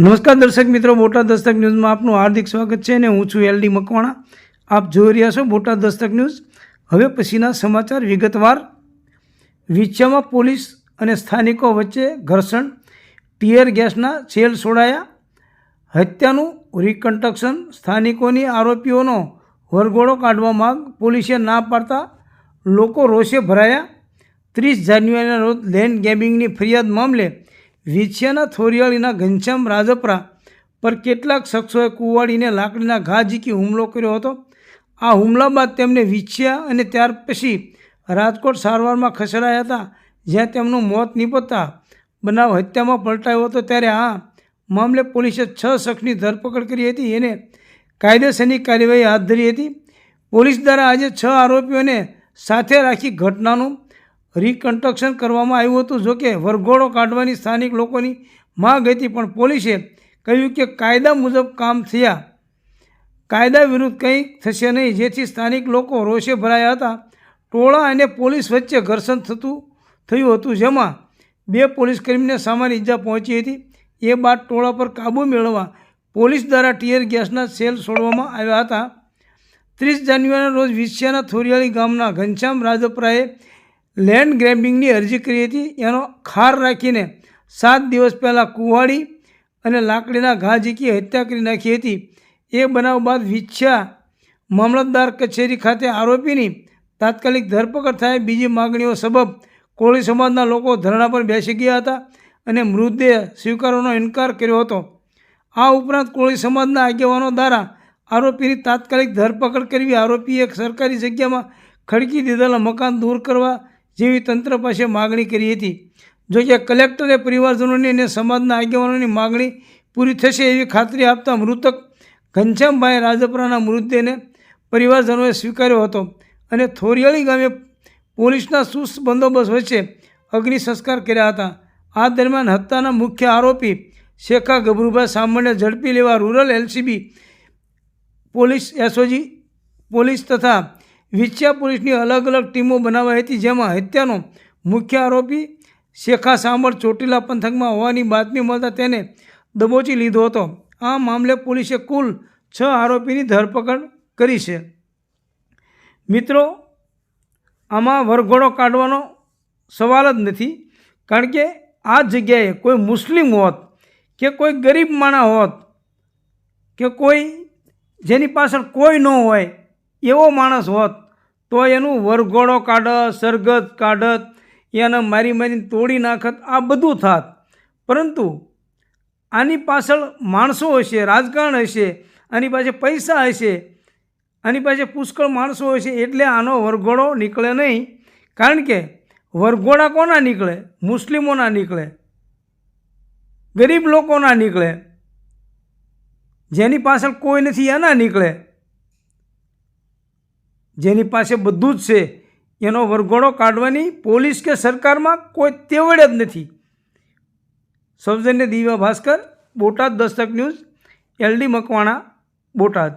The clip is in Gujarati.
નમસ્કાર દર્શક મિત્રો, બોટાદ દસ્તક ન્યૂઝમાં આપનું હાર્દિક સ્વાગત છે અને હું છું એલડી મકવાણા. આપ જોઈ રહ્યા છો બોટાદ દસ્તક ન્યૂઝ. હવે પછીના સમાચાર વિગતવાર. વિછામાં પોલીસ અને સ્થાનિકો વચ્ચે ઘર્ષણ. ટીયર ગેસના સેલ છોડાયા. હત્યાનું રિકન્સ્ટ્રક્શન સ્થાનિકોની આરોપીઓનો વરઘોડો કાઢવા માંગ. પોલીસે ના પાડતા લોકો રોષે ભરાયા. ત્રીસ જાન્યુઆરીના રોજ લેન્ડ ગેમિંગની ફરિયાદ મામલે વિછિયાના થોરિયાળીના ઘનશ્યામ રાજપરા પર કેટલાક શખ્સોએ કુવાડીને લાકડીના ઘા ઝીકી હુમલો કર્યો હતો. આ હુમલા બાદ તેમને વિછિયા અને ત્યાર પછી રાજકોટ સારવારમાં ખસેડાયા હતા, જ્યાં તેમનું મોત નીપજતા બનાવ હત્યામાં પલટાયો હતો. ત્યારે આ મામલે પોલીસે છ શખ્સની ધરપકડ કરી હતી, એને કાયદેસરની કાર્યવાહી હાથ ધરી હતી. પોલીસ દ્વારા આજે છ આરોપીઓને સાથે રાખી ઘટનાનું રિકન્સ્ટ્રક્શન કરવામાં આવ્યું હતું. જોકે વરઘોડો કાઢવાની સ્થાનિક લોકોની માંગ હતી, પણ પોલીસે કહ્યું કે કાયદા મુજબ કામ થયા. કાયદા વિરુદ્ધ કંઈ થશે નહીં. જેથી સ્થાનિક લોકો રોષે ભરાયા હતા. ટોળા અને પોલીસ વચ્ચે ઘર્ષણ થતું, થયું હતું, જેમાં બે પોલીસકર્મીને સામાન્ય ઈજા પહોંચી હતી. એ બાદ ટોળા પર કાબૂ મેળવવા પોલીસ દ્વારા ટીયર ગેસના સેલ છોડવામાં આવ્યા હતા. ત્રીસ જાન્યુઆરીના રોજ વિછિયાના થોરિયાળી ગામના ઘનશ્યામ રાજપરાએ લેન્ડ ગ્રેબિંગની અરજી કરી હતી. એનો ખાર રાખીને સાત દિવસ પહેલાં કુવાડી અને લાકડીના ઘા ઝીકી હત્યા કરી નાખી હતી. એ બનાવ બાદ વિચ્છા મામલતદાર કચેરી ખાતે આરોપીની તાત્કાલિક ધરપકડ થાય બીજી માગણીઓ સબબ કોળી સમાજના લોકો ધરણા પર બેસી ગયા હતા અને મૃતદેહ સ્વીકારવાનો ઇનકાર કર્યો હતો. આ ઉપરાંત કોળી સમાજના આગેવાનો દ્વારા આરોપીની તાત્કાલિક ધરપકડ કરવી આરોપીએ સરકારી જગ્યામાં ખડકી દીધેલા મકાન દૂર કરવા જેવી તંત્ર પાસે માગણી કરી હતી. જોકે કલેક્ટરે પરિવારજનોની અને સમાજના આગેવાનોની માગણી પૂરી થશે એવી ખાતરી આપતા મૃતક ઘનશ્યામભાઈ રાજપરાના મૃતદેહને પરિવારજનોએ સ્વીકાર્યો હતો અને થોરિયાળી ગામે પોલીસના સુસ્ત બંદોબસ્ત વચ્ચે અગ્નિ સંસ્કાર કર્યા હતા. આ દરમિયાન હત્યાના મુખ્ય આરોપી શેખા ગભરુભાઈ સામાન્ય ઝડપી લેવા rural LCB police SOG police તથા વિછિયા પોલીસની અલગ અલગ ટીમો બનાવાઈ હતી, જેમાં હત્યાનો મુખ્ય આરોપી શેખા સાંભળ ચોટીલા પંથકમાં હોવાની બાતમી મળતા તેને દબોચી લીધો હતો. આ મામલે પોલીસે કુલ છ આરોપીની ધરપકડ કરી છે. મિત્રો, આમાં વરઘોડો કાઢવાનો સવાલ જ નથી, કારણ કે આ જગ્યાએ કોઈ મુસ્લિમ હોત કે કોઈ ગરીબ માણા હોત કે કોઈ જેની પાછળ કોઈ ન હોય એવો માણસ હોત, તો એનું વરઘોડો કાઢત સરગત કાઢત, એને મારી મારીને તોડી નાખત, આ બધું થાત. પરંતુ આની પાછળ માણસો હશે, રાજકારણ હશે, આની પાસે પૈસા હશે, આની પાસે પુષ્કળ માણસો હશે, એટલે આનો વરઘોડો નીકળે નહીં. કારણ કે વરઘોડા કોના નીકળે? મુસ્લિમોના નીકળે. ગરીબ લોકોના નીકળે. જેની પાછળ કોઈ નથી, એના નીકળે. જેની પાસે બધું જ છે, એનો વરઘોડો કાઢવાની પોલીસ કે સરકારમાં કોઈ તેવડ જ નથી. સૌજન્ય Divya Bhaskar, Botad Dastak news, L D Makwana, Botad.